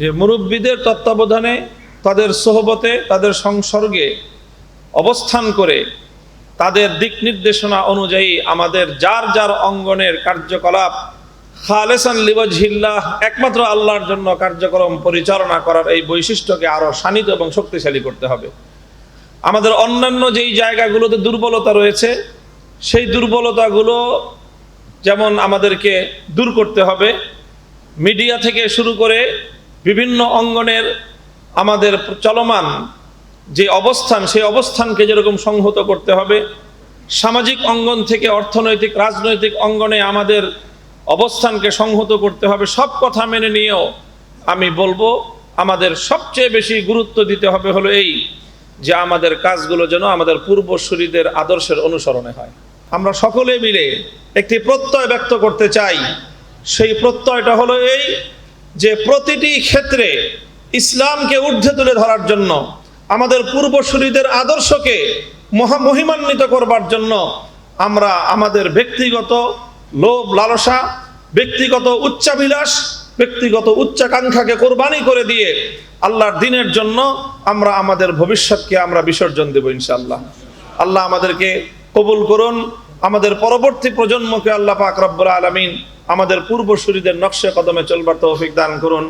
যে মুরব্বীদের তত্ত্বাবধানে, তাদের সোহবতে, তাদের সংসর্গে অবস্থান করে, তাদের দিক নির্দেশনা অনুযায়ী আমাদের যার যার অঙ্গনের কার্যকলাপ খালেসান লিবজহিল্লাহ একমাত্র আল্লাহর জন্য কার্যক্রম পরিচালনা করার এই বৈশিষ্ট্যকে আরও শানিত এবং শক্তিশালী করতে হবে। আমাদের অন্যান্য যেই জায়গাগুলোতে দুর্বলতা রয়েছে, সেই দুর্বলতাগুলো যেমন আমাদেরকে দূর করতে হবে, মিডিয়া থেকে শুরু করে বিভিন্ন অঙ্গনের আমাদের চলমান যে অবস্থান, সেই অবস্থানকে যেরকম সংহত করতে হবে, সামাজিক অঙ্গন থেকে অর্থনৈতিক, রাজনৈতিক অঙ্গনে আমাদের অবস্থানকে সংহত করতে হবে, সব কথা মেনে নিয়েও আমি বলব, আমাদের সবচেয়ে বেশি গুরুত্ব দিতে হবে হলো এই যে আমাদের কাজগুলো যেন আমাদের পূর্বসূরিদের আদর্শের অনুসরণে হয়। আমরা সকলে মিলে একটি প্রত্যয় ব্যক্ত করতে চাই। সেই প্রত্যয়টা হলো এই যে প্রতিটি ক্ষেত্রে ইসলামকে ঊর্ধ্বে তুলে ধরার জন্য, আমাদের পূর্বসূরিদের আদর্শকে মহা মহিমান্বিত করবার জন্য আমরা আমাদের ব্যক্তিগত লোভ, লালসা, ব্যক্তিগত উচ্চাভিলাষ, ব্যক্তিগত উচ্চাকাঙ্ক্ষাকে কোরবানি করে দিয়ে আল্লাহর দিনের জন্য আমরা আমাদের ভবিষ্যৎকে আমরা বিসর্জন দেব ইনশাআল্লাহ। আল্লাহ আমাদেরকে কবুল করুন আমাদের পরবর্তী প্রজন্মকে আল্লাহ পাক রব্বুল আলমিন আমাদের পূর্বসূরিদের নকশে কদমে চলবার তৌফিক দান করুন।